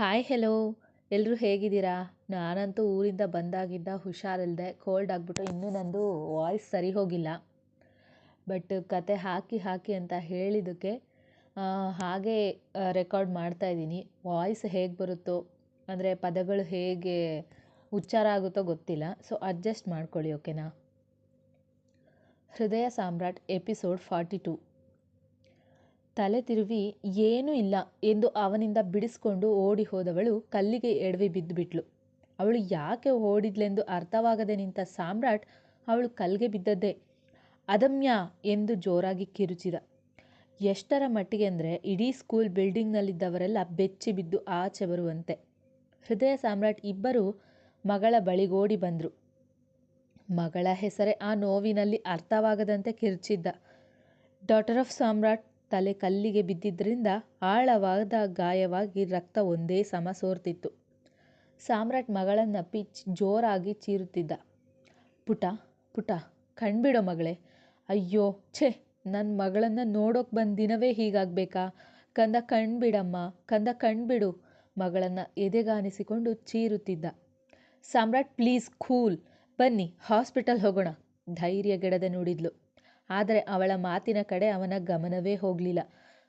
Hi hello ಎಲ್ಲರೂ ಹೇಗಿದ್ದೀರಾ? ನಾನಂತೂ ಊರಿಂದ ಬಂದಾಗಿದ್ದ ಹುಷಾರಿಲ್ಲದೆ ಕೋಲ್ಡ್ ಆಗಿಬಿಟ್ಟು ಇನ್ನೂ ನಂದು ವಾಯ್ಸ್ ಸರಿ ಹೋಗಿಲ್ಲ. ಬಟ್ ಕತೆ ಹಾಕಿ ಹಾಕಿ ಅಂತ ಹೇಳಿದ್ದಕ್ಕೆ ಹಾಗೆ ರೆಕಾರ್ಡ್ ಮಾಡ್ತಾ ಇದ್ದೀನಿ. ವಾಯ್ಸ್ ಹೇಗೆ ಬರುತ್ತೋ, ಅಂದರೆ ಪದಗಳು ಹೇಗೆ ಉಚ್ಚಾರ ಆಗುತ್ತೋ ಗೊತ್ತಿಲ್ಲ. ಸೊ ಅಡ್ಜಸ್ಟ್ ಮಾಡ್ಕೊಳ್ಳಿ ಓಕೆನಾ ಹೃದಯ ಸಾಮ್ರಾಟ್ ಎಪಿಸೋಡ್ ಫಾರ್ಟಿ ಟು ತಲೆ ತಿರುವಿ, ಏನೂ ಇಲ್ಲ ಎಂದು ಅವನಿಂದ ಬಿಡಿಸಿಕೊಂಡು ಓಡಿ ಹೋದವಳು ಕಲ್ಲಿಗೆ ಎಡವಿ ಬಿದ್ದುಬಿಟ್ಲು. ಅವಳು ಯಾಕೆ ಓಡಿದ್ಲೆಂದು ಅರ್ಥವಾಗದೆ ನಿಂತ ಸಾಮ್ರಾಟ್ ಅವಳು ಕಲ್ಗೆ ಬಿದ್ದದ್ದೇ? ಅದಮ್ಯ ಎಂದು ಜೋರಾಗಿ ಕಿರುಚಿದ. ಎಷ್ಟರ ಮಟ್ಟಿಗೆ ಅಂದರೆ ಇಡೀ ಸ್ಕೂಲ್ ಬಿಲ್ಡಿಂಗ್ನಲ್ಲಿದ್ದವರೆಲ್ಲ ಬೆಚ್ಚಿ ಬಿದ್ದು ಆಚೆ ಬರುವಂತೆ. ಹೃದಯ ಸಾಮ್ರಾಟ್ ಇಬ್ಬರು ಮಗಳ ಬಳಿಗೋಡಿ ಬಂದರು. ಮಗಳ ಹೆಸರೇ ಆ ನೋವಿನಲ್ಲಿ ಅರ್ಥವಾಗದಂತೆ ಕಿರುಚಿದ್ದ. ಡಾಟರ್ ಆಫ್ ಸಾಮ್ರಾಟ್ ತಲೆ ಕಲ್ಲಿಗೆ ಬಿದ್ದಿದ್ದರಿಂದ ಆಳವಾದ ಗಾಯವಾಗಿ ರಕ್ತ ಒಂದೇ ಸಮ ಸೋರ್ತಿತ್ತು. ಸಾಮ್ರಾಟ್ ಮಗಳನ್ನ ಪಿಚ್ ಜೋರಾಗಿ ಚೀರುತ್ತಿದ್ದ. ಪುಟ ಪುಟ, ಕಣ್ಬಿಡೋ ಮಗಳೇ. ಅಯ್ಯೋ, ಛೇ ನನ್ನ ಮಗಳನ್ನು ನೋಡೋಕೆ ಬಂದ ದಿನವೇ ಹೀಗಾಗಬೇಕಾ? ಕಂದ ಕಣ್ಬಿಡಮ್ಮ, ಕಂದ ಕಣ್ಬಿಡು. ಮಗಳನ್ನು ಎದೆಗಾನಿಸಿಕೊಂಡು ಚೀರುತ್ತಿದ್ದ. Samrat, please, cool. ಬನ್ನಿ, ಹಾಸ್ಪಿಟಲ್ ಹೋಗೋಣ. ಧೈರ್ಯಗೆಡದೆ ನುಡಿದ್ಲು. ಆದರೆ ಅವಳ ಮಾತಿನ ಕಡೆ ಅವನ ಗಮನವೇ ಹೋಗಲಿಲ್ಲ.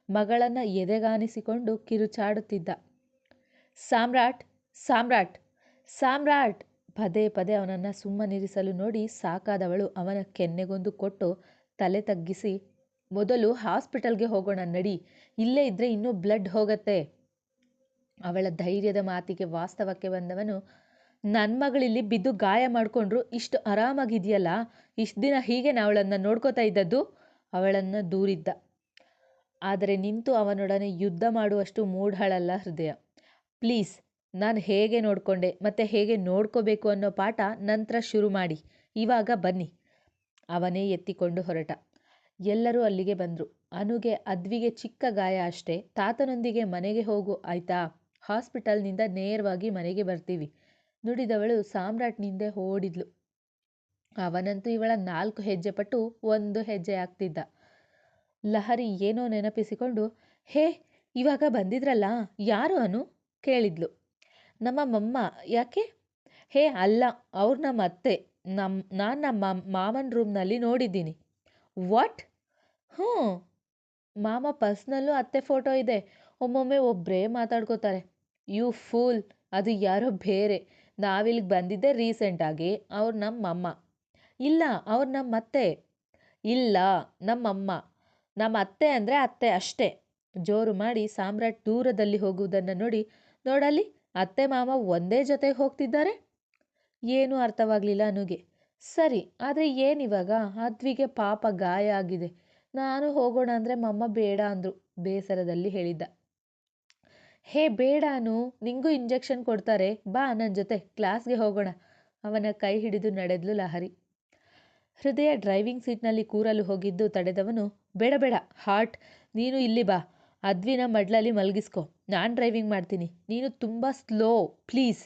ಮಗಳನ್ನು ಎದೆಗಾನಿಸಿಕೊಂಡು ಕಿರುಚಾಡುತ್ತಿದ್ದ. ಸಾಮ್ರಾಟ್ ಸಾಮ್ರಾಟ್ ಸಾಮ್ರಾಟ್! ಪದೇ ಪದೇ ಅವನನ್ನು ಸುಮ್ಮನಿರಿಸಲು ನೋಡಿ ಸಾಕಾದವಳು ಅವನ ಕೆನ್ನೆಗೊಂದು ಕೊಟ್ಟು ತಲೆ ತಗ್ಗಿಸಿ, ಮೊದಲು ಹಾಸ್ಪಿಟಲ್ಗೆ ಹೋಗೋಣ ನಡಿ, ಇಲ್ಲೇ ಇದ್ದರೆ ಇನ್ನೂ ಬ್ಲಡ್ ಹೋಗತ್ತೆ. ಅವಳ ಧೈರ್ಯದ ಮಾತಿಗೆ ವಾಸ್ತವಕ್ಕೆ ಬಂದವನು ನನ್ನ ಮಗಳಿಲ್ಲಿ ಬಿದ್ದು ಗಾಯ ಮಾಡಿಕೊಂಡ್ರು ಇಷ್ಟು ಆರಾಮಾಗಿದೆಯಲ್ಲ, ಇಷ್ಟು ದಿನ ಹೀಗೆ ಅವಳನ್ನು ನೋಡ್ಕೋತಾ ಇದ್ದದ್ದು? ಅವಳನ್ನು ದೂರಿದ್ದ. ಆದರೆ ನಿಂತು ಅವನೊಡನೆ ಯುದ್ಧ ಮಾಡುವಷ್ಟು ಮೂಢಳಲ್ಲ ಹೃದಯ. ಪ್ಲೀಸ್, ನಾನು ಹೇಗೆ ನೋಡಿಕೊಂಡೆ, ಮತ್ತು ಹೇಗೆ ನೋಡ್ಕೋಬೇಕು ಅನ್ನೋ ಪಾಠ ನಂತರ ಶುರು ಮಾಡಿ. ಇವಾಗ ಬನ್ನಿ. ಅವನೇ ಎತ್ತಿಕೊಂಡು ಹೊರಟ. ಎಲ್ಲರೂ ಅಲ್ಲಿಗೆ ಬಂದರು. ಅನುಗೆ ಅದ್ವಿಗೆ ಚಿಕ್ಕ ಗಾಯ ಅಷ್ಟೇ. ತಾತನೊಂದಿಗೆ ಮನೆಗೆ ಹೋಗು, ಆಯ್ತಾ? ಹಾಸ್ಪಿಟಲ್ನಿಂದ ನೇರವಾಗಿ ಮನೆಗೆ ಬರ್ತೀವಿ. ನುಡಿದವಳು ಸಾಮ್ರಾಟ್ನಿಂದೆ ಓಡಿದ್ಲು. ಅವನಂತೂ ಇವಳ ನಾಲ್ಕು ಹೆಜ್ಜೆ ಪಟ್ಟು ಒಂದು ಹೆಜ್ಜೆ ಆಗ್ತಿದ್ದ. ಲಹರಿ ಏನೋ ನೆನಪಿಸಿಕೊಂಡು, ಹೇ, ಇವಾಗ ಬಂದಿದ್ರಲ್ಲ, ಯಾರು ಅನು? ಕೇಳಿದ್ಲು. ನಮ್ಮ ಮಮ್ಮ, ಯಾಕೆ? ಹೇ, ಅಲ್ಲ ಅವ್ರು ನಮ್ಮ ಅತ್ತೆ ನಮ್ಮ ನಾನು ನಮ್ಮ ಮಾಮನ ರೂಮ್ನಲ್ಲಿ ನೋಡಿದ್ದೀನಿ. ವಾಟ್? ಹ್ಞೂ, ಮಾಮ ಪರ್ಸ್ನಲ್ಲೂ ಅತ್ತೆ ಫೋಟೋ ಇದೆ, ಒಮ್ಮೊಮ್ಮೆ ಒಬ್ಬರೇ ಮಾತಾಡ್ಕೋತಾರೆ. ಯು ಫೂಲ್, ಅದು ಯಾರೋ ಬೇರೆ. ನಾವಿಲ್ಲಿಗೆ ಬಂದಿದ್ದೆ ರೀಸೆಂಟಾಗಿ, ಅವ್ರು ನಮ್ಮಮ್ಮ. ಇಲ್ಲ, ಅವ್ರು ನಮ್ಮ ಅತ್ತೆ ಇಲ್ಲ, ನಮ್ಮಮ್ಮ. ನಮ್ಮ ಅತ್ತೆ ಅಂದರೆ ಅತ್ತೆ ಅಷ್ಟೇ. ಜೋರು ಮಾಡಿ ಸಾಮ್ರಾಟ್ ದೂರದಲ್ಲಿ ಹೋಗುವುದನ್ನು ನೋಡಿ ನೋಡಲ್ಲಿ ಅತ್ತೆ ಮಾಮ ಒಂದೇ ಜೊತೆಗೆ ಹೋಗ್ತಿದ್ದಾರೆ? ಏನೂ ಅರ್ಥವಾಗಲಿಲ್ಲ ಅನುಗೆ. ಸರಿ, ಆದರೆ ಏನಿವಾಗ? ಅದ್ವಿಗೆ ಪಾಪ ಗಾಯ ಆಗಿದೆ. ನಾನು ಹೋಗೋಣ ಅಂದರೆ ಮಮ್ಮ ಬೇಡ ಅಂದರು, ಬೇಸರದಲ್ಲಿ ಹೇಳಿದ್ದ. ಹೇ ಬೇಡಾನು ನಿಂಗೂ ಇಂಜೆಕ್ಷನ್ ಕೊಡ್ತಾರೆ. ಬಾ ನನ್ನ ಜೊತೆ. ಕ್ಲಾಸ್ಗೆ ಹೋಗೋಣ. ಅವನ ಕೈ ಹಿಡಿದು ನಡೆದ್ಲು ಲಹರಿ. ಹೃದಯ ಡ್ರೈವಿಂಗ್ ಸೀಟ್ನಲ್ಲಿ ಕೂರಲು ಹೋಗಿದ್ದು ತಡೆದವನು, ಬೇಡ ಬೇಡ ಹಾರ್ಟ್ ನೀನು ಇಲ್ಲಿ ಬಾ. ಅದ್ವಿನ ಮಡ್ಲಲ್ಲಿ ಮಲಗಿಸ್ಕೊ. ನಾನು ಡ್ರೈವಿಂಗ್ ಮಾಡ್ತೀನಿ. ನೀನು ತುಂಬ ಸ್ಲೋ ಪ್ಲೀಸ್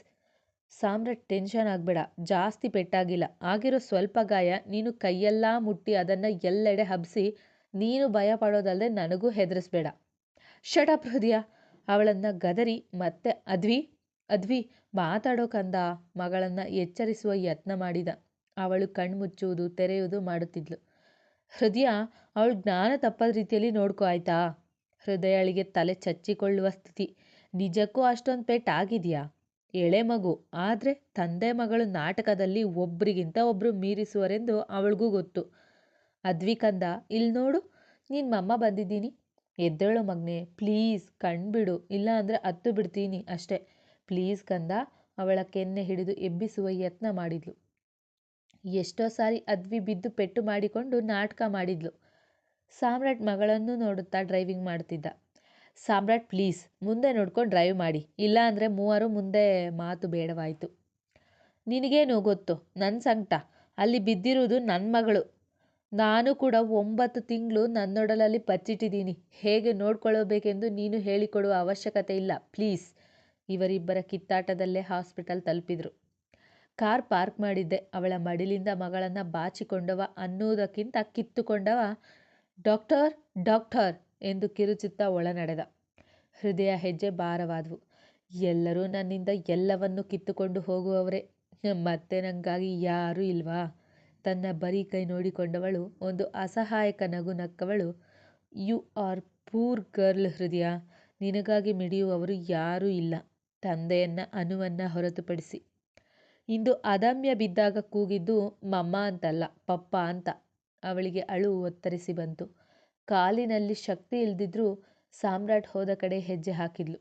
ಸಾಮ್ರಾಟ್ ಟೆನ್ಷನ್ ಆಗಬೇಡ. ಜಾಸ್ತಿ ಪೆಟ್ಟಾಗಿಲ್ಲ. ಆಗಿರೋ ಸ್ವಲ್ಪ ಗಾಯ, ನೀನು ಕೈಯೆಲ್ಲ ಮುಟ್ಟಿ ಅದನ್ನು ಎಲ್ಲೆಡೆ ಹಬ್ಬಿಸಿ ನೀನು ಭಯ ಪಡೋದಲ್ಲದೆ ನನಗೂ ಹೆದರಿಸ್ಬೇಡ. ಶಟಪ್ ಹೃದಯ. ಅವಳನ್ನು ಗದರಿ ಮತ್ತೆ ಅದ್ವಿ ಅದ್ವಿ ಮಾತಾಡೋ ಕಂದ ಮಗಳನ್ನು ಎಚ್ಚರಿಸುವ ಯತ್ನ ಮಾಡಿದ. ಅವಳು ಕಣ್ಮುಚ್ಚುವುದು, ತೆರೆಯುವುದು ಮಾಡುತ್ತಿದ್ಲು. ಹೃದಯ ಅವಳು ಜ್ಞಾನ ತಪ್ಪದ ರೀತಿಯಲ್ಲಿ ನೋಡ್ಕೊ ಆಯ್ತಾ? ಹೃದಯಳಿಗೆ ತಲೆ ಚಚ್ಚಿಕೊಳ್ಳುವ ಸ್ಥಿತಿ. ನಿಜಕ್ಕೂ ಅಷ್ಟೊಂದು ಪೇಟ್ ಆಗಿದೆಯಾ? ಎಳೆ ಮಗು, ಆದರೆ ತಂದೆ ಮಗಳು ನಾಟಕದಲ್ಲಿ ಒಬ್ರಿಗಿಂತ ಒಬ್ಬರು ಮೀರಿಸುವರೆಂದು ಅವಳಿಗೂ ಗೊತ್ತು. ಅದ್ವಿಕಂದ ಇಲ್ಲಿ ನೋಡು ನಿನ್ನ ಮಮ್ಮ ಬಂದಿದ್ದೀನಿ. ಎದ್ದೇಳು ಮಗ್ನೆ, ಪ್ಲೀಸ್ ಕಣ್ಬಿಡು. ಇಲ್ಲ ಅಂದರೆ ಅತ್ತು ಬಿಡ್ತೀನಿ ಅಷ್ಟೇ. ಪ್ಲೀಸ್ ಕಂದ ಅವಳ ಕೆನ್ನೆ ಹಿಡಿದು ಎಬ್ಬಿಸುವ ಯತ್ನ ಮಾಡಿದ್ಲು. ಎಷ್ಟೋ ಸಾರಿ ಅದ್ವಿ ಬಿದ್ದು ಪೆಟ್ಟು ಮಾಡಿಕೊಂಡು ನಾಟಕ ಮಾಡಿದ್ಲು. ಸಾಮ್ರಾಟ್ ಮಗಳನ್ನು ನೋಡುತ್ತಾ ಡ್ರೈವಿಂಗ್ ಮಾಡ್ತಿದ್ದ ಸಾಮ್ರಾಟ್ ಪ್ಲೀಸ್, ಮುಂದೆ ನೋಡ್ಕೊಂಡು ಡ್ರೈವ್ ಮಾಡಿ. ಇಲ್ಲ ಅಂದರೆ ಮೂವರು ಮುಂದೆ ಮಾತು ಬೇಡವಾಯಿತು. ನಿನಗೇನು ಗೊತ್ತು? ನನ್ನ ಸಂಕಟ. ಅಲ್ಲಿ ಬಿದ್ದಿರುವುದು ನನ್ನ ಮಗಳು. ನಾನು ಕೂಡ ಒಂಬತ್ತು ತಿಂಗಳು ನನ್ನೊಡಲಲ್ಲಿ ಬಚ್ಚಿಟ್ಟಿದ್ದೀನಿ ಹೇಗೆ ನೋಡ್ಕೊಳ್ಳಬೇಕೆಂದು ನೀನು ಹೇಳಿಕೊಡುವ ಅವಶ್ಯಕತೆ ಇಲ್ಲ. ಪ್ಲೀಸ್. ಇವರಿಬ್ಬರ ಕಿತ್ತಾಟದಲ್ಲೇ ಹಾಸ್ಪಿಟಲ್ ತಲುಪಿದ್ರು. ಕಾರ್ ಪಾರ್ಕ್ ಮಾಡಿದ್ದೆ. ಅವಳ ಮಡಿಲಿಂದ ಮಗಳನ್ನು ಬಾಚಿಕೊಂಡವ ಅನ್ನುವುದಕ್ಕಿಂತ ಕಿತ್ತುಕೊಂಡವ ಡಾಕ್ಟರ್ ಡಾಕ್ಟರ್ ಎಂದು ಕಿರುಚುತ್ತಾ ಒಳ ನಡೆದ ಹೃದಯ ಹೆಜ್ಜೆ ಭಾರವಾದವು. ಎಲ್ಲರೂ ನನ್ನಿಂದ ಎಲ್ಲವನ್ನು ಕಿತ್ತುಕೊಂಡು ಹೋಗುವವರೇ. ಮತ್ತೆ ನನಗಾಗಿ ಯಾರೂ ಇಲ್ವಾ? ತನ್ನ ಬರೀ ಕೈ ನೋಡಿಕೊಂಡವಳು, ಒಂದು ಅಸಹಾಯಕ ನಗು ನಕ್ಕವಳು. ಯು ಆರ್ ಪೂರ್ ಗರ್ಲ್ ಹೃದಯ, ನಿನಗಾಗಿ ಮಿಡಿಯುವವರು ಯಾರೂ ಇಲ್ಲ, ತಂದೆಯನ್ನ ಅನುವನ್ನ ಹೊರತುಪಡಿಸಿ. ಇಂದು ಅದಮ್ಯ ಬಿದ್ದಾಗ ಕೂಗಿದ್ದು ಮಮ್ಮ ಅಂತಲ್ಲ, ಪಪ್ಪ ಅಂತ. ಅವಳಿಗೆ ಅಳು ಒತ್ತರಿಸಿ ಬಂತು. ಕಾಲಿನಲ್ಲಿ ಶಕ್ತಿ ಇಲ್ದಿದ್ರೂ ಸಾಮ್ರಾಟ್ ಹೋದ ಕಡೆ ಹೆಜ್ಜೆ ಹಾಕಿದ್ಲು.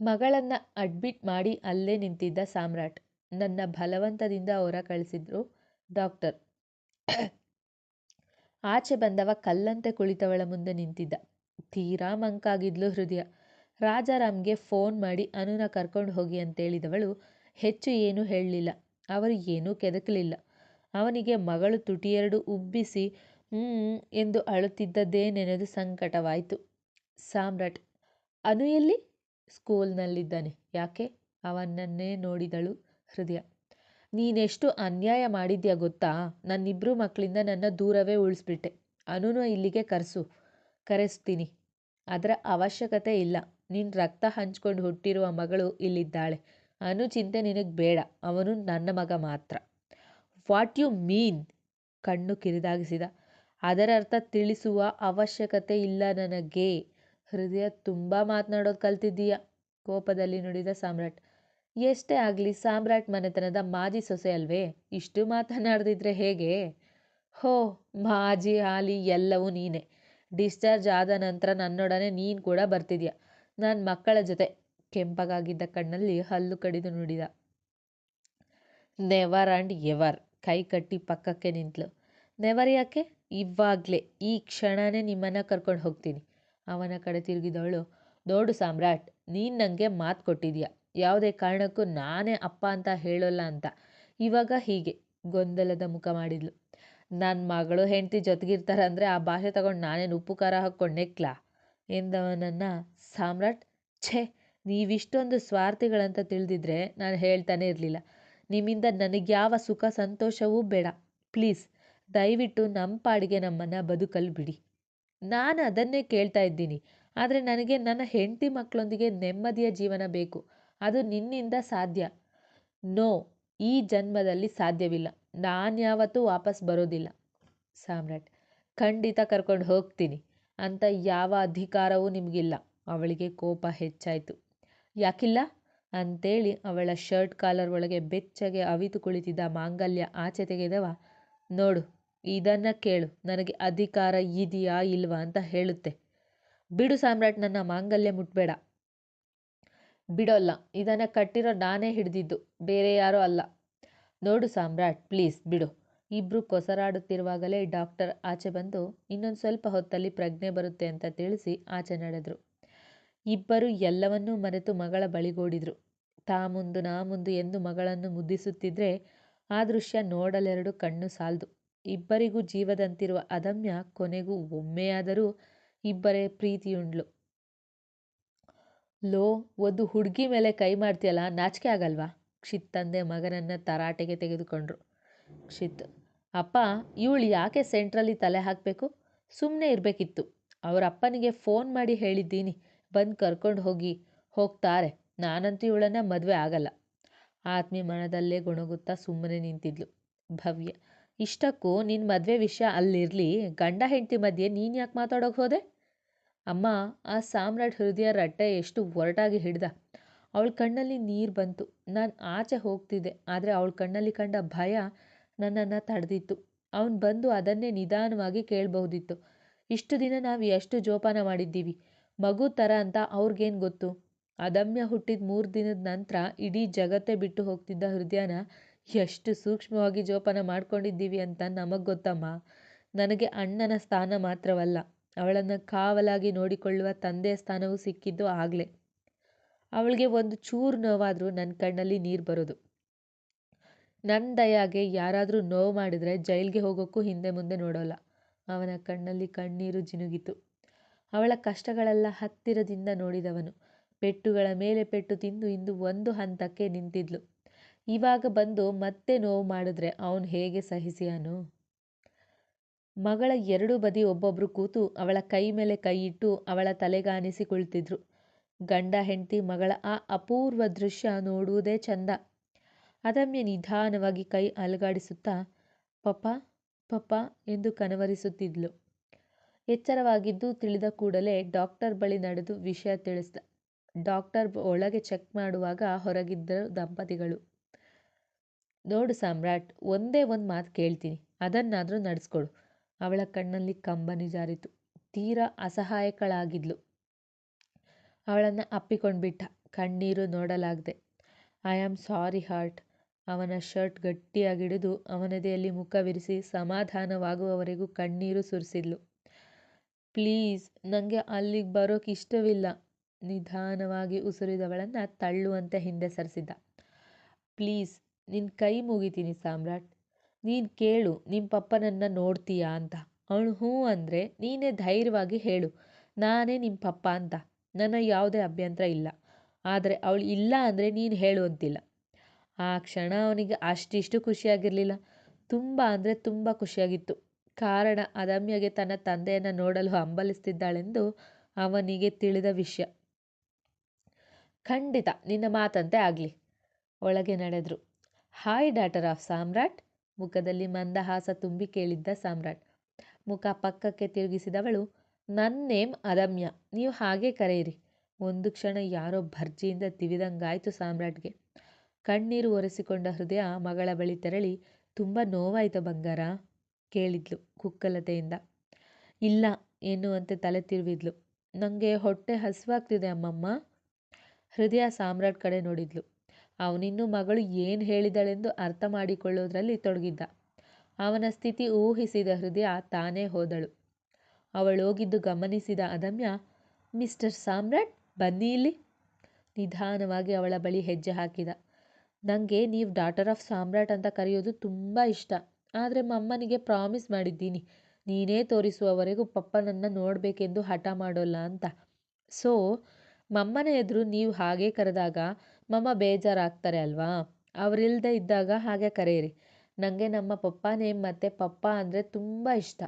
ಮಗಳನ್ನ ಅಡ್ಮಿಟ್ ಮಾಡಿ ಅಲ್ಲೇ ನಿಂತಿದ್ದ ಸಾಮ್ರಾಟ್. ನನ್ನ ಬಲವಂತದಿಂದ ಹೊರ ಕಳಿಸಿದ್ರು. ಡಾಕ್ಟರ್. ಆಚೆ ಬಂದವ ಕಲ್ಲಂತೆ ಕುಳಿತವಳ ಮುಂದೆ ನಿಂತಿದ್ದ. ತೀರಾ ಮಂಕಾಗಿದ್ಲು ಹೃದಯ. ರಾಜಾರಾಮ್ಗೆ ಫೋನ್ ಮಾಡಿ, ಅನುನ ಕರ್ಕೊಂಡು ಹೋಗಿ ಅಂತೇಳಿದವಳು ಹೆಚ್ಚು ಏನೂ ಹೇಳಲಿಲ್ಲ. ಅವರು ಏನೂ ಕೆದಕಲಿಲ್ಲ. ಅವನಿಗೆ ಮಗಳು ತುಟಿಯೆರಡು ಉಬ್ಬಿಸಿ ಹ್ಞೂ ಎಂದು ಅಳುತ್ತಿದ್ದದ್ದೇ ನೆನೆದು ಸಂಕಟವಾಯಿತು. ಸಾಮ್ರಾಟ್, ಅನು ಎಲ್ಲಿ? ಸ್ಕೂಲ್ನಲ್ಲಿದ್ದಾನೆ. ಯಾಕೆ? ಅವನನ್ನೇ ನೋಡಿದಳು ಹೃದಯ. ನೀನೆಷ್ಟು ಅನ್ಯಾಯ ಮಾಡಿದ್ಯಾ ಗೊತ್ತಾ? ನನ್ನಿಬ್ಬರು ಮಕ್ಕಳಿಂದ ನನ್ನ ದೂರವೇ ಉಳಿಸ್ಬಿಟ್ಟೆ. ಅನುನ ಇಲ್ಲಿಗೆ ಕರೆಸು, ಕರೆಸ್ತೀನಿ. ಅದರ ಅವಶ್ಯಕತೆ ಇಲ್ಲ. ನಿನ್ನ ರಕ್ತ ಹಂಚ್ಕೊಂಡು ಹುಟ್ಟಿರುವ ಮಗಳು ಇಲ್ಲಿದ್ದಾಳೆ. ಅನು ಚಿಂತೆ ನಿನಗೆ ಬೇಡ. ಅವನು ನನ್ನ ಮಗ ಮಾತ್ರ. What you mean? ಕಣ್ಣು ಕಿರಿದಾಗಿಸಿದ. ಅದರರ್ಥ ತಿಳಿಸುವ ಅವಶ್ಯಕತೆ ಇಲ್ಲ ನನಗೆ. ಹೃದಯ ತುಂಬ ಮಾತನಾಡೋದು ಕಲ್ತಿದ್ದೀಯ? ಕೋಪದಲ್ಲಿ ನುಡಿದ ಸಾಮ್ರಾಟ್. ಎಷ್ಟೇ ಆಗಲಿ ಸಾಮ್ರಾಟ್ ಮನೆತನದ ಮಾಜಿ ಸೊಸೆ ಅಲ್ವೇ? ಇಷ್ಟು ಮಾತನಾಡದಿದ್ರೆ ಹೇಗೆ? ಹೋ, ಮಾಜಿ ಹಾಲಿ ಎಲ್ಲವೂ ನೀನೆ. ಡಿಸ್ಚಾರ್ಜ್ ಆದ ನಂತರ ನನ್ನೊಡನೆ ನೀನು ಕೂಡ ಬರ್ತಿದ್ಯಾ? ನನ್ನ ಮಕ್ಕಳ ಜೊತೆ. ಕೆಂಪಗಾಗಿದ್ದ ಕಣ್ಣಲ್ಲಿ ಹಲ್ಲು ಕಡಿದು ನುಡಿದ. Never and ever. ಕೈ ಕಟ್ಟಿ ಪಕ್ಕಕ್ಕೆ ನಿಂತಳು ನೆವರ್ ಯಾಕೆ? ಇವಾಗಲೇ. ಈ ಕ್ಷಣನೇ ನಿಮ್ಮನ್ನು ಕರ್ಕೊಂಡು ಹೋಗ್ತೀನಿ. ಅವನ ಕಡೆ ತಿರುಗಿದವಳು, ನೋಡು ಸಾಮ್ರಾಟ್, ನೀನು ನನಗೆ ಮಾತು ಕೊಟ್ಟಿದ್ಯಾ? ಯಾವುದೇ ಕಾರಣಕ್ಕೂ ನಾನೇ ಅಪ್ಪ ಅಂತ ಹೇಳೋಲ್ಲ ಅಂತ. ಇವಾಗ ಹೀಗೆ ಗೊಂದಲದ ಮುಖ ಮಾಡಿದ್ಲು. ನನ್ನ ಮಗಳು ಹೆಂಡತಿ ಜೊತೆಗಿರ್ತಾರಂದರೆ ಆ ಭಾಷೆ ತಗೊಂಡು ನಾನೇನು ಉಪ್ಪು, ಖಾರ ಹಾಕ್ಕೊಂಡು ನೆಕ್ಲಾ ಎಂದವನನ್ನು ಸಾಮ್ರಾಟ್, ಛೇ, ನೀವಿಷ್ಟೊಂದು ಸ್ವಾರ್ಥಿಗಳಂತ ತಿಳಿದಿದ್ರೆ ನಾನು ಹೇಳ್ತಾನೆ ಇರಲಿಲ್ಲ. ನಿಮ್ಮಿಂದ ನನಗೆ ಯಾವ ಸುಖ, ಸಂತೋಷವೂ ಬೇಡ. ಪ್ಲೀಸ್, ದಯವಿಟ್ಟು ನಮ್ಮ ಪಾಡಿಗೆ ನಮ್ಮನ್ನು ಬದುಕಲು ಬಿಡಿ. ನಾನು ಅದನ್ನೇ ಕೇಳ್ತಾ ಇದ್ದೀನಿ. ಆದರೆ ನನಗೆ ನನ್ನ ಹೆಂಡತಿ ಮಕ್ಕಳೊಂದಿಗೆ ನೆಮ್ಮದಿಯ ಜೀವನ ಬೇಕು. ಅದು ನಿನ್ನಿಂದ ಸಾಧ್ಯ. ನೋ, ಈ ಜನ್ಮದಲ್ಲಿ ಸಾಧ್ಯವಿಲ್ಲ. ನಾನು ಯಾವತ್ತೂ ವಾಪಸ್ ಬರೋದಿಲ್ಲ. ಸಾಮ್ರಾಟ್, ಖಂಡಿತ ಕರ್ಕೊಂಡು ಹೋಗ್ತೀನಿ ಅಂತ ಯಾವ ಅಧಿಕಾರವೂ ನಿಮಗಿಲ್ಲ. ಅವಳಿಗೆ ಕೋಪ ಹೆಚ್ಚಾಯಿತು. ಯಾಕಿಲ್ಲ? ಅಂತೇಳಿ ಅವಳ ಶರ್ಟ್ ಕಾಲರ್ ಒಳಗೆ ಬೆಚ್ಚಗೆ ಅವಿತು ಕುಳಿತಿದ್ದ ಮಾಂಗಲ್ಯ ಆಚೆ ತೆಗೆದವ, ನೋಡು, ಇದನ್ನು ಕೇಳು. ನನಗೆ ಅಧಿಕಾರ ಇದೆಯಾ ಇಲ್ವಾ? ಅಂತ ಹೇಳುತ್ತೆ. ಬಿಡು ಸಾಮ್ರಾಟ್, ನನ್ನ ಮಾಂಗಲ್ಯ ಮುಟ್ಬೇಡ. ಬಿಡೋಲ್ಲ. ಇದನ್ನು ಕಟ್ಟಿರೋ ನಾನೇ ಹಿಡಿದಿದ್ದು. ಬೇರೆ ಯಾರೂ ಅಲ್ಲ. ನೋಡು ಸಾಮ್ರಾಟ್, ಪ್ಲೀಸ್ ಬಿಡು. ಇಬ್ಬರು ಕೊಸರಾಡುತ್ತಿರುವಾಗಲೇ ಡಾಕ್ಟರ್ ಆಚೆ ಬಂದು, ಇನ್ನೊಂದು ಸ್ವಲ್ಪ ಹೊತ್ತಲ್ಲಿ ಪ್ರಜ್ಞೆ ಬರುತ್ತೆ ಅಂತ ತಿಳಿಸಿ ಆಚೆ ನಡೆದರು. ಇಬ್ಬರು ಎಲ್ಲವನ್ನೂ ಮರೆತು ಮಗಳ ಬಳಿಗೋಡಿದರು. ತಾ ಮುಂದು ನಾ ಮುಂದು ಎಂದು ಮಗಳನ್ನು ಮುದ್ದಿಸುತ್ತಿದ್ರೆ, ಆ ದೃಶ್ಯ ನೋಡಲೆರಡು ಕಣ್ಣು ಸಾಲದು. ಇಬ್ಬರಿಗೂ ಜೀವದಂತಿರುವ ಅದಮ್ಯ ಕೊನೆಗೂ ಒಮ್ಮೆಯಾದರೂ ಇಬ್ಬರೇ ಪ್ರೀತಿಯುಂಡ್ಲು. ಲೋ, ಒಂದು ಹುಡುಗಿ ಮೇಲೆ ಕೈ ಮಾಡ್ತೀಯಲ್ಲ, ನಾಚಿಕೆ ಆಗಲ್ವಾ? ಕ್ಷಿತ್ ತಂದೆ ಮಗನನ್ನ ತರಾಟೆಗೆ ತೆಗೆದುಕೊಂಡ್ರು. ಕ್ಷಿತ್, ಅಪ್ಪ, ಇವಳು ಯಾಕೆ ಸೆಂಟ್ರಲ್ಲಿ ತಲೆ ಹಾಕಬೇಕು? ಸುಮ್ಮನೆ ಇರಬೇಕಿತ್ತು. ಅವರ ಅಪ್ಪನಿಗೆ ಫೋನ್ ಮಾಡಿ ಹೇಳಿದ್ದೀನಿ. ಬಂದು ಕರ್ಕೊಂಡು ಹೋಗಿ, ಹೋಗ್ತಾರೆ. ನಾನಂತೂ ಇವಳನ್ನು ಮದುವೆ ಆಗಲ್ಲ. ಆತ್ಮಿ ಮನದಲ್ಲೇ ಗೊಣಗುತ್ತಾ ಸುಮ್ಮನೆ ನಿಂತಿದ್ಲು. ಭವ್ಯ, ಇಷ್ಟಕ್ಕೂ ನಿನ್ನ ಮದುವೆ ವಿಷಯ ಅಲ್ಲಿರಲಿ. ಗಂಡ ಹೆಂಡತಿ ಮಧ್ಯೆ ನೀನು ಯಾಕೆ ಮಾತಾಡೋಕೆ ಹೋದೆ? ಅಮ್ಮ, ಆ ಸಾಮ್ರಾಟ್ ಹೃದಯ ರಟ್ಟೆ ಎಷ್ಟು ಒರಟಾಗಿ ಹಿಡ್ದ. ಅವಳ ಕಣ್ಣಲ್ಲಿ ನೀರು ಬಂತು. ನಾನು ಆಚೆ ಹೋಗ್ತಿದ್ದೆ, ಆದರೆ ಅವಳ ಕಣ್ಣಲ್ಲಿ ಕಂಡ ಭಯ ನನ್ನನ್ನು ತಡೆದಿತ್ತು. ಅವನು ಬಂದು ಅದನ್ನೇ ನಿಧಾನವಾಗಿ ಕೇಳಬಹುದಿತ್ತು. ಇಷ್ಟು ದಿನ ನಾವು ಎಷ್ಟು ಜೋಪಾನ ಮಾಡಿದ್ದೀವಿ? ಮಗು ಥರ ಅಂತ ಅವ್ರಿಗೇನು ಗೊತ್ತು? ಅದಮ್ಯ ಹುಟ್ಟಿದ ಮೂರು ದಿನದ ನಂತರ ಇಡೀ ಜಗತ್ತೇ ಬಿಟ್ಟು ಹೋಗ್ತಿದ್ದ ಹೃದಯನ ಎಷ್ಟು ಸೂಕ್ಷ್ಮವಾಗಿ ಜೋಪಾನ ಮಾಡ್ಕೊಂಡಿದ್ದೀವಿ ಅಂತ ನಮಗೆ ಗೊತ್ತಮ್ಮ? ನನಗೆ ಅಣ್ಣನ ಸ್ಥಾನ ಮಾತ್ರವಲ್ಲ. ಅವಳನ್ನು ಕಾವಲಾಗಿ ನೋಡಿಕೊಳ್ಳುವ ತಂದೆಯ ಸ್ಥಾನವೂ ಸಿಕ್ಕಿದ್ದು ಆಗಲೇ. ಅವಳಿಗೆ ಒಂದು ಚೂರು ನೋವಾದರೂ ನನ್ನ ಕಣ್ಣಲ್ಲಿ ನೀರು ಬರೋದು. ನನ್ನ ದಯಾಗೆ ಯಾರಾದರೂ ನೋವು ಮಾಡಿದರೆ ಜೈಲಿಗೆ ಹೋಗೋಕ್ಕೂ ಹಿಂದೆ ಮುಂದೆ ನೋಡೋಲ್ಲ. ಅವನ ಕಣ್ಣಲ್ಲಿ ಕಣ್ಣೀರು ಜಿನುಗಿತು ಅವಳ ಕಷ್ಟಗಳೆಲ್ಲ ಹತ್ತಿರದಿಂದ ನೋಡಿದವನು. ಪೆಟ್ಟುಗಳ ಮೇಲೆ ಪೆಟ್ಟು ತಿಂದು ಇಂದು ಒಂದು ಹಂತಕ್ಕೆ ನಿಂತಿದ್ಲು. ಇವಾಗ ಬಂದು ಮತ್ತೆ ನೋವು ಮಾಡಿದ್ರೆ ಅವನು ಹೇಗೆ ಸಹಿಸಿಯಾನು ಮಗಳ ಎರಡೂ ಬದಿ ಒಬ್ಬೊಬ್ರು ಕೂತು ಅವಳ ಕೈ ಮೇಲೆ ಕೈ ಇಟ್ಟು ಅವಳ ತಲೆಗಾನಿಸಿಕೊಳ್ತಿದ್ರು ಗಂಡ ಹೆಂಡತಿ ಮಗಳ ಆ ಅಪೂರ್ವ ದೃಶ್ಯ ನೋಡುವುದೇ ಚಂದ. ಅದಮ್ಯ ನಿಧಾನವಾಗಿ ಕೈ ಅಲುಗಾಡಿಸುತ್ತಾ, ಪಪ್ಪ ಪಪ್ಪ ಎಂದು ಕನವರಿಸುತ್ತಿದ್ಲು. ಎಚ್ಚರವಾಗಿದ್ದು ತಿಳಿದ ಕೂಡಲೇ ಡಾಕ್ಟರ್ ಬಳಿ ನಡೆದು ವಿಷಯ ತಿಳಿಸಿದ. ಡಾಕ್ಟರ್ ಒಳಗೆ ಚೆಕ್ ಮಾಡುವಾಗ ಹೊರಗಿದ್ದರು ದಂಪತಿಗಳು, ನೋಡು ಸಾಮ್ರಾಟ್, ಒಂದೇ ಒಂದು ಮಾತು ಕೇಳ್ತೀನಿ. ಅದನ್ನಾದರೂ ನಡೆಸ್ಕೊಡು. ಅವಳ ಕಣ್ಣಲ್ಲಿ ಕಂಬನಿ ಜಾರಿತು. ತೀರಾ ಅಸಹಾಯಕಳಾಗಿದ್ಲು. ಅವಳನ್ನು ಅಪ್ಪಿಕೊಂಡ್ಬಿಟ್ಟ. ಕಣ್ಣೀರು ನೋಡಲಾಗದೆ. I am sorry heart. ಅವನ ಶರ್ಟ್ ಗಟ್ಟಿಯಾಗಿಡಿದು ಅವನದೆಯಲ್ಲಿ ಮುಖವಿರಿಸಿ ಸಮಾಧಾನವಾಗುವವರೆಗೂ ಕಣ್ಣೀರು ಸುರಿಸಿದ್ಲು. ಪ್ಲೀಸ್ ನನಗೆ ಅಲ್ಲಿಗೆ ಬರೋಕೆ ಇಷ್ಟವಿಲ್ಲ. ನಿಧಾನವಾಗಿ ಉಸಿರಿದವಳನ್ನು ತಳ್ಳುವಂತೆ ಹಿಂದೆ ಸರಿಸಿದ್ದ. ಪ್ಲೀಸ್ ನಿನ್ನ ಕೈ ಮುಗಿತೀನಿ ಸಾಮ್ರಾಟ್. ನೀನು ಕೇಳು ನಿಮ್ಮ ಪಪ್ಪನನ್ನು ನೋಡ್ತೀಯಾ ಅಂತ. ಅವಳು ಹ್ಞೂ ಅಂದರೆ ನೀನೇ ಧೈರ್ಯವಾಗಿ ಹೇಳು, ನಾನೇ ನಿಮ್ಮ ಪಪ್ಪ ಅಂತ. ನನ್ನ ಯಾವುದೇ ಅಭ್ಯಂತರ ಇಲ್ಲ. ಆದರೆ ಅವಳು ಇಲ್ಲ ಅಂದರೆ ನೀನು ಹೇಳು ಅಂತಿಲ್ಲ. ಆ ಕ್ಷಣ ಅವನಿಗೆ ಅಷ್ಟಿಷ್ಟು ಖುಷಿಯಾಗಿರಲಿಲ್ಲ. ತುಂಬ ಅಂದರೆ ತುಂಬ ಖುಷಿಯಾಗಿತ್ತು. ಕಾರಣ, ಅದಮ್ಯಗೆ ತನ್ನ ತಂದೆಯನ್ನು ನೋಡಲು ಹಂಬಲಿಸ್ತಿದ್ದಾಳೆಂದು ಅವನಿಗೆ ತಿಳಿದ ವಿಷಯ. ಖಂಡಿತ, ನಿನ್ನ ಮಾತಂತೆ ಆಗಲಿ. ಒಳಗೆ ನಡೆದ್ರು. Hi, daughter of Samrat. ಮುಖದಲ್ಲಿ ಮಂದಹಾಸ ತುಂಬಿ ಕೇಳಿದ್ದ ಸಾಮ್ರಾಟ್. ಮುಖ ಪಕ್ಕಕ್ಕೆ ತಿರುಗಿಸಿದವಳು ನನ್ನ ನೇಮ್ ಅರಮ್ಯ ನೀವು ಹಾಗೆ ಕರೆಯಿರಿ. ಒಂದು ಕ್ಷಣ ಯಾರೋ ಭರ್ಜಿಯಿಂದ ತಿವಿದಂಗಾಯ್ತು ಸಾಮ್ರಾಟ್ಗೆ. ಕಣ್ಣೀರು ಒರೆಸಿಕೊಂಡ ಹೃದಯ ಮಗಳ ಬಳಿ ತೆರಳಿ, ತುಂಬ ನೋವಾಯಿತು ಬಂಗಾರ, ಕೇಳಿದ್ಲು ಕುಕ್ಕಲತೆಯಿಂದ. ಇಲ್ಲ, ಎನ್ನುವಂತೆ ತಲೆ ತಿರುವಿದ್ಲು. ನನಗೆ ಹೊಟ್ಟೆ ಹಸಿವಾಗ್ತಿದೆ ಅಮ್ಮಮ್ಮ, ಹೃದಯ ಸಾಮ್ರಾಟ್ ಕಡೆ ನೋಡಿದ್ಲು. ಅವನಿನ್ನೂ ಮಗಳು ಏನು ಹೇಳಿದಳೆಂದು ಅರ್ಥ ಮಾಡಿಕೊಳ್ಳೋದ್ರಲ್ಲಿ ತೊಡಗಿದ್ದ. ಅವನ ಸ್ಥಿತಿ ಊಹಿಸಿದ ಹೃದಯ ತಾನೇ ಹೋದಳು. ಅವಳೋಗಿದ್ದು ಗಮನಿಸಿದ ಅದಮ್ಯ, ಮಿಸ್ಟರ್ ಸಾಮ್ರಾಟ್, ಬನ್ನಿ ಇಲ್ಲಿ. ನಿಧಾನವಾಗಿ ಅವಳ ಬಳಿ ಹೆಜ್ಜೆ ಹಾಕಿದ. ನನಗೆ ನೀವು ಡಾಟರ್ ಆಫ್ ಸಾಮ್ರಾಟ್ ಅಂತ ಕರೆಯೋದು ತುಂಬ ಇಷ್ಟ. ಆದರೆ ಮಮ್ಮನಿಗೆ ಪ್ರಾಮಿಸ್ ಮಾಡಿದ್ದೀನಿ. ನೀನೇ ತೋರಿಸುವವರೆಗೂ ಪಪ್ಪನನ್ನು ನೋಡಬೇಕೆಂದು ಹಠ ಮಾಡೋಲ್ಲ ಅಂತ. ಸೊ, ಮಮ್ಮನ ಎದುರು ನೀವು ಹಾಗೆ ಕರೆದಾಗ ಮಮ್ಮ ಬೇಜಾರಾಗ್ತಾರೆ ಅಲ್ವಾ? ಅವರಿಲ್ಲದೆ ಇದ್ದಾಗ ಹಾಗೆ ಕರೀರಿ. ನನಗೆ ನಮ್ಮ ಪಪ್ಪ ನೇಮ್ ಮತ್ತು ಪಪ್ಪ ಅಂದರೆ ತುಂಬ ಇಷ್ಟ.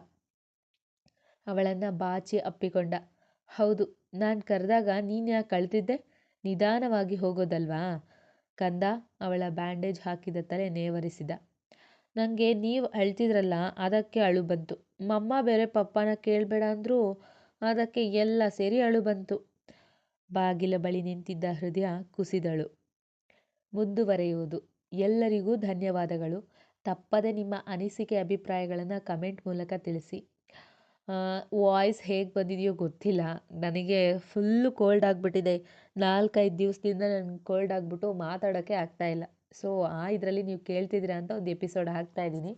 ಅವಳನ್ನು ಬಾಚಿ ಅಪ್ಪಿಕೊಂಡ. ಹೌದು, ನಾನು ಕರೆದಾಗ ನೀನು ಯಾಕೆ ನಿಧಾನವಾಗಿ ಹೋಗೋದಲ್ವಾ? ಕಂದ ಅವಳ ಬ್ಯಾಂಡೇಜ್ ಹಾಕಿದ ತಲೆ ನೇವರಿಸಿದ. ನನಗೆ ನೀವು ಅಳ್ತಿದ್ರಲ್ಲ, ಅದಕ್ಕೆ ಅಳು ಬಂತು. ಮಮ್ಮ ಬೇರೆ ಪಪ್ಪನ ಕೇಳಬೇಡ ಅಂದರೂ ಅದಕ್ಕೆ ಎಲ್ಲ ಸೇರಿ ಅಳು ಬಂತು. ಬಾಗಿಲ ಬಳಿ ನಿಂತಿದ್ದ ಹೃದಯ ಕುಸಿದಳು. ಮುಂದುವರೆಯುವುದು. ಎಲ್ಲರಿಗೂ ಧನ್ಯವಾದಗಳು. ತಪ್ಪದೆ ನಿಮ್ಮ ಅನಿಸಿಕೆ ಅಭಿಪ್ರಾಯಗಳನ್ನು ಕಮೆಂಟ್ ಮೂಲಕ ತಿಳಿಸಿ. ವಾಯ್ಸ್ ಹೇಗೆ ಬಂದಿದೆಯೋ ಗೊತ್ತಿಲ್ಲ. ನನಗೆ ಫುಲ್ಲು ಕೋಲ್ಡ್ ಆಗಿಬಿಟ್ಟಿದೆ. ನಾಲ್ಕೈದು ದಿವಸದಿಂದ ನನಗೆ ಕೋಲ್ಡ್ ಆಗಿಬಿಟ್ಟು ಮಾತಾಡೋಕ್ಕೆ ಆಗ್ತಾಯಿಲ್ಲ ಸೊ, ಆ ಇದರಲ್ಲಿ ನೀವು ಕೇಳ್ತಿದ್ದೀರಾ ಅಂತ ಒಂದು ಎಪಿಸೋಡ್ ಹಾಕ್ತಾಯಿದ್ದೀನಿ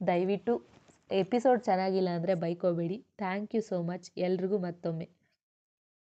ದಯವಿಟ್ಟು ಎಪಿಸೋಡ್ ಚೆನ್ನಾಗಿಲ್ಲ ಅಂದರೆ ಬೈಕೋಬೇಡಿ. Thank you so much. ಎಲ್ರಿಗೂ ಮತ್ತೊಮ್ಮೆ.